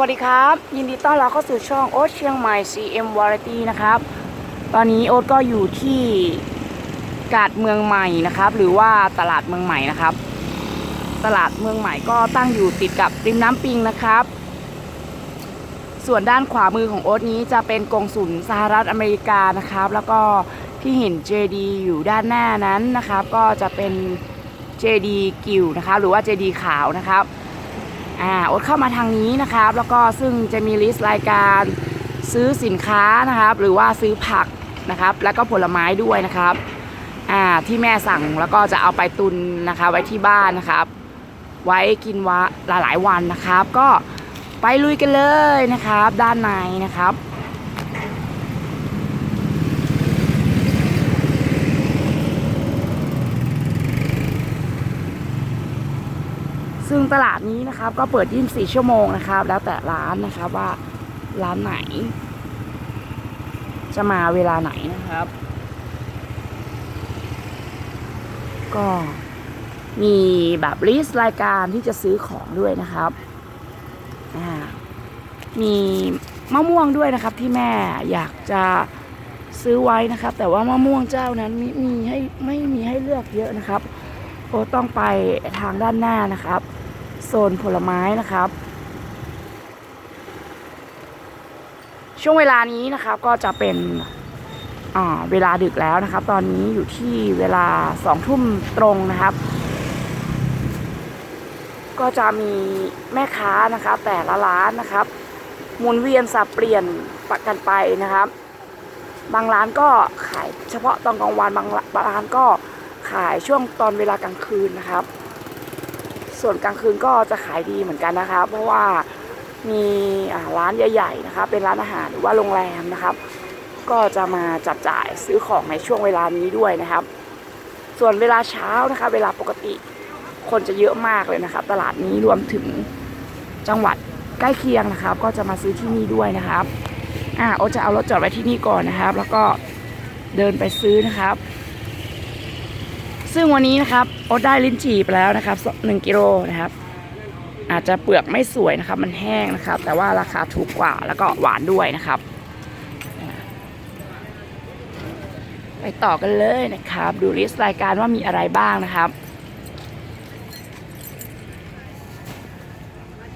วัสดีครับ ยินดีต้อนรับเข้าสู่ช่องโอ๊ตเชียงใหม่ CM Variety นะครับ ตอนนี้โอ๊ตก็อยู่ที่กาดเมืองใหม่นะครับ หรือว่าตลาดเมืองใหม่นะครับ ตลาดเมืองใหม่ก็ตั้งอยู่ติดกับริมน้ำปิงนะครับ ส่วนด้านขวามือของโอ๊ตนี้จะเป็นกงสุลสหรัฐอเมริกานะครับ แล้วก็ที่เห็น JD อยู่ด้านหน้านั้นนะครับ ก็จะเป็น JD กิวนะครับหรือว่า JD ขาวนะครับ อ่าอดเข้ามาทางนี้นะครับ แล้วก็ซึ่งจะมีลิสต์รายการซื้อสินค้านะครับ หรือว่าซื้อผักนะครับ แล้วก็ผลไม้ด้วยนะครับอ่าที่แม่สั่งแล้วก็จะเอาไปตุนนะคะ ไว้ที่บ้านนะครับ ไว้กินวะหลายๆวันนะครับ ก็ไปลุยกันเลยนะครับ ด้านในนะครับ ซึ่งตลาดนี้นะครับก็เปิด 24 ชั่วโมงนะครับ แล้วแต่ร้านนะครับว่าร้านไหน จะมาเวลาไหนนะครับ ก็มีแบบลิสต์รายการที่จะซื้อของด้วยนะครับ มีมะม่วงด้วยนะครับที่แม่อยากจะซื้อไว้นะครับ แต่ว่ามะม่วงเจ้านั้นม่มีให้ไม่มีให้เลือกเยอะนะครับ โอต้องไปทางด้านหน้านะครับ โซนผลไม้นะครับ ช่วงเวลานี้นะครับก็จะเป็นเวลาดึกแล้วนะครับ ตอนนี้อยู่ที่เวลาสองทุ่มตรงนะครับ ก็จะมีแม่ค้านะครับแต่ละร้านนะครับหมุนเวียนสับเปลี่ยนปักกันไปนะครับ บางร้านก็ขายเฉพาะตอนกลางวันบางร้านก็ ขายช่วงตอนเวลากลางคืนนะครับ ส่วนกลางคืนก็จะขายดีเหมือนกันนะครับเพราะว่ามีร้านใหญ่ ๆ นะครับเป็นร้านอาหารหรือว่าโรงแรมนะครับ ก็จะมาจับจ่ายซื้อของในช่วงเวลานี้ด้วยนะครับ ส่วนเวลาเช้านะคะ เวลาปกติคนจะเยอะมากเลยนะครับตลาดนี้รวมถึงจังหวัดใกล้เคียงนะครับ ก็จะมาซื้อที่นี่ด้วยนะครับอ่าโอจะเอารถจอดไว้ที่นี่ก่อนนะครับ แล้วก็เดินไปซื้อนะครับ ซึ่งวันนี้นะครับอดได้ลิ้นจี่ไปแล้วนะครับหนึ่งกิโลนะครับ อาจจะเปลือกไม่สวยนะครับ มันแห้งนะครับ แต่ว่าราคาถูกกว่าแล้วก็หวานด้วยนะครับ ไปต่อกันเลยนะครับ ดูลิสต์รายการว่ามีอะไรบ้างนะครับ